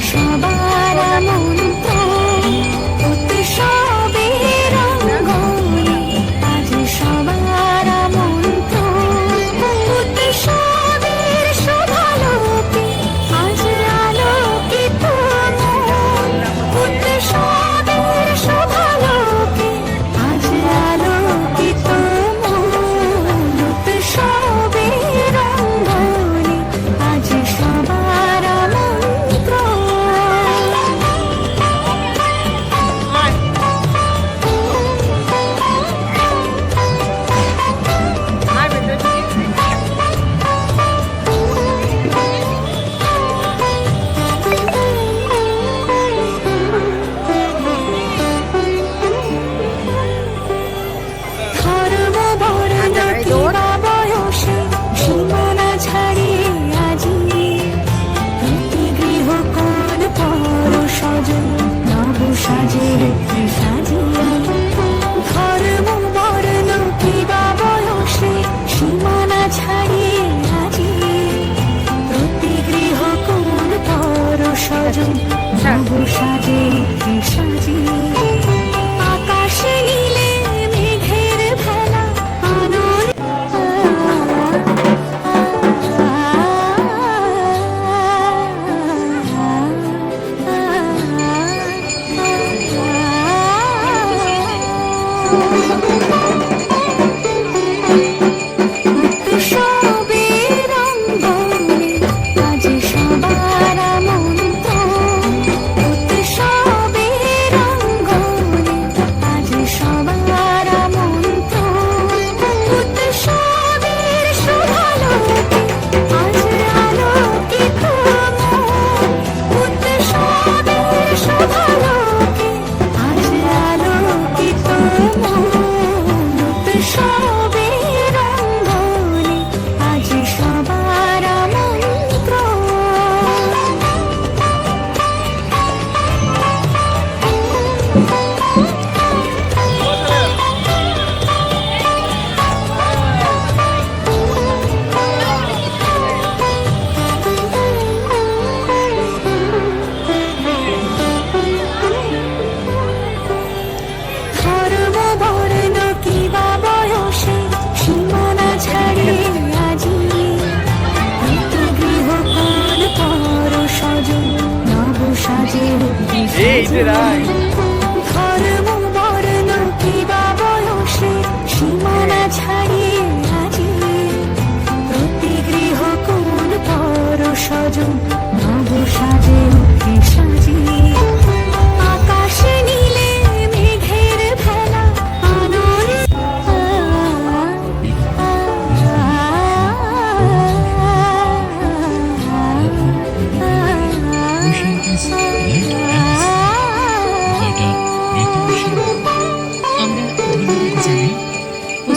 সবার মন্ত্র 不杀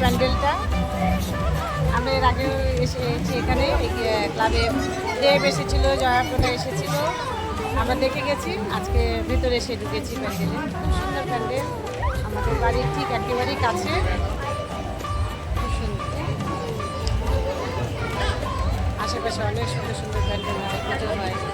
প্যান্ডেলটা। আমরা এর আগে এসেছি এখানে ক্লাবে দেব এসেছিল, জয়াপ্রদা এসেছিল। আমরা দেখে গেছি, আজকে ভেতরে এসে ঢুকেছি প্যান্ডেলে। খুব সুন্দর প্যান্ডেল। আমাদের বাড়ির ঠিক একেবারেই কাছে। খুব সুন্দর। আশেপাশে অনেক সুন্দর সুন্দর প্যান্ডেল হয় হয়।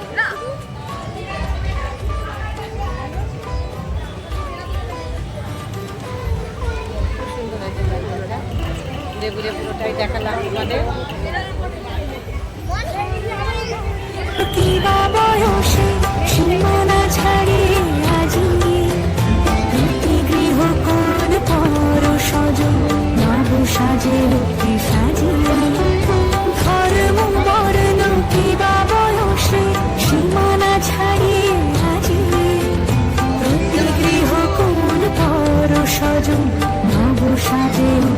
ঘুরে ঘুরে পুরোটাই দেখালাম তোমাদের। সাজে সাজে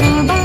সবার